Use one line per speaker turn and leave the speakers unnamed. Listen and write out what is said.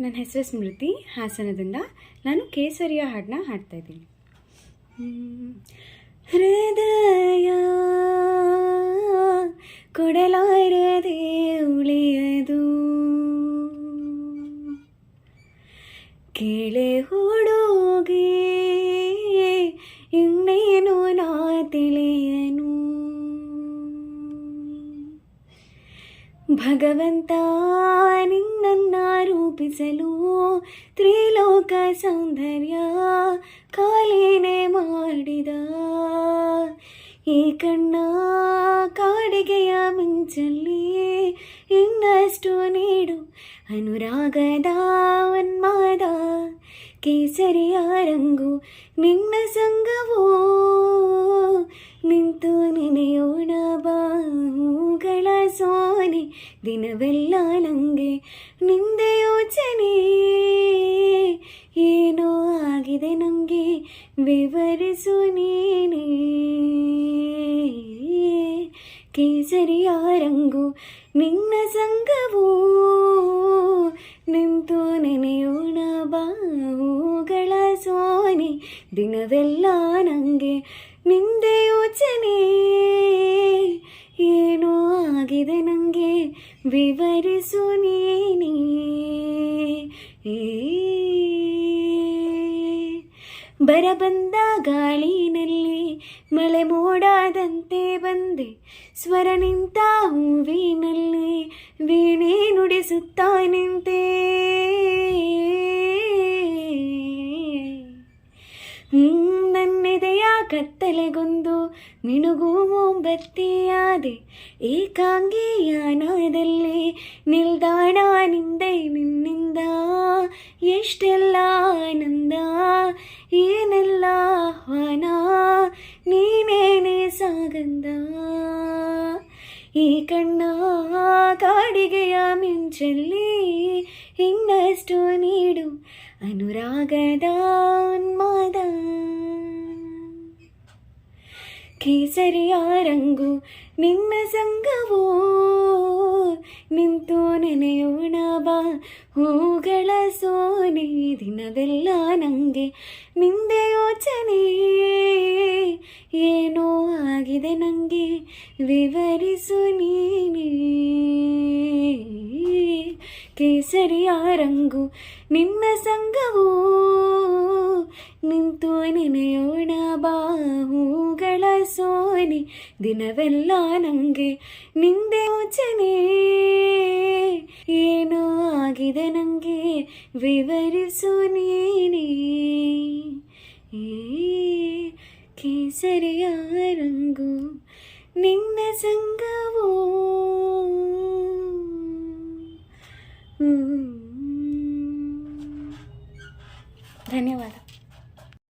ನನ್ನ ಹೆಸರು ಸ್ಮೃತಿ ಹಾಸನದಿಂದ ನಾನು ಕೇಸರಿಯ ಹಾಡನ್ನ ಹಾಡ್ತಾ ಇದ್ದೀನಿ. ಹೃದಯ ಭಗವಂತ ನಿನ್ನ ರೂಪಿಸಲು ತ್ರಿಲೋಕ ಸೌಂದರ್ಯ ಕಾಲೇನೆ ಮಾಡಿದ. ಈ ಕಣ್ಣ ಕಾಡಿಗೆಯ ಮಿಂಚಲ್ಲಿ ಇನ್ನಷ್ಟು ನೀಡು. ಅನುರಾಗದ ಉನ್ಮಾದ ಕೇಸರಿಯ ರಂಗು ನಿನ್ನ ಸಂಗವೋ ನಿಂತು ನೆನೆಯೋಣ ಬಾವುಗಳ ಸೋನೆ ದಿನವೆಲ್ಲ ನಂಗೆ ನಿಂದೆ ಯೋಚನೆ ಏನೋ ಆಗಿದೆ ನಂಗೆ ವಿವರಿಸು ನೀನೇ ಕೇಸರಿಯ ರಂಗು ನಿನ್ನ ಸಂಗವೋ ನಿಂತು ನೆನೆಯೋಣ ಬಾವುಗಳ ಸೋನೆ ದಿನವೆಲ್ಲ ನಂಗೆ ನಿಂದೆ ಯೋಚನೆ. ಏನೋ ಆಗಿದೆ ನನಗೆ ವಿವರಿಸು ನೀನೇ. ಬರಬಂದ ಗಾಳಿನಲ್ಲಿ ಮಳೆ ಮೋಡಾದಂತೆ ಬಂದೆ. ಸ್ವರ ನಿಂತ ಹೂವಿನಲ್ಲಿ ವೀಣೆ ನುಡಿಸುತ್ತಾ ನಿಂತೆ. ಕತ್ತಲೆಗೊಂದು ಮಿಣುಗು ಮೊಂಬತ್ತಿಯಾದೆ ಏಕಾಂಗಿಯಾನದಲ್ಲಿ ನಿಲ್ದಾಣ ನಿಂದೆ ನಿನ್ನಿಂದ. ಎಷ್ಟೆಲ್ಲ ಆನಂದ, ಏನೆಲ್ಲ ಹಣ ನೀನೇನೆ ಸಾಗಂದ. ಈ ಕಣ್ಣ ಕಾಡಿಗೆಯ ಮಿಂಚಲ್ಲಿ ಇನ್ನಷ್ಟು ನೀಡು ಅನುರಾಗದ ಉನ್ಮಾದ. ಕೇಸರಿಯ ರಂಗು ನಿನ್ನ ಸಂಗವೋ ನಿಂತು ನೆನೆಯೋಣ ಬಾ ಹೂಗಳ ಸೋನೆ ದಿನವೆಲ್ಲ ನಂಗೆ ನಿಂದೆ ಯೋಚನೆ ಏನೋ ಆಗಿದೆ ನಂಗೆ ವಿವರಿಸು ನೀನೇ ಕೇಸರಿಯ ರಂಗು ನಿನ್ನ ಸಂಗವೋ ನಿಂತು ನೆನೆಯೋಣ ಬಾಹುಗಳ ಸೋನೆ ದಿನವೆಲ್ಲ ನಂಗೆ ನಿಂದೆ ಯೋಚನೆ ಏನೋ ಆಗಿದೆ ನಂಗೆ ವಿವರಿಸು ನೀನೇ ಏ ಕೇಸರಿಯ ರಂಗು ನಿನ್ನ ಸಂಗವೋ ಹ್ಮ್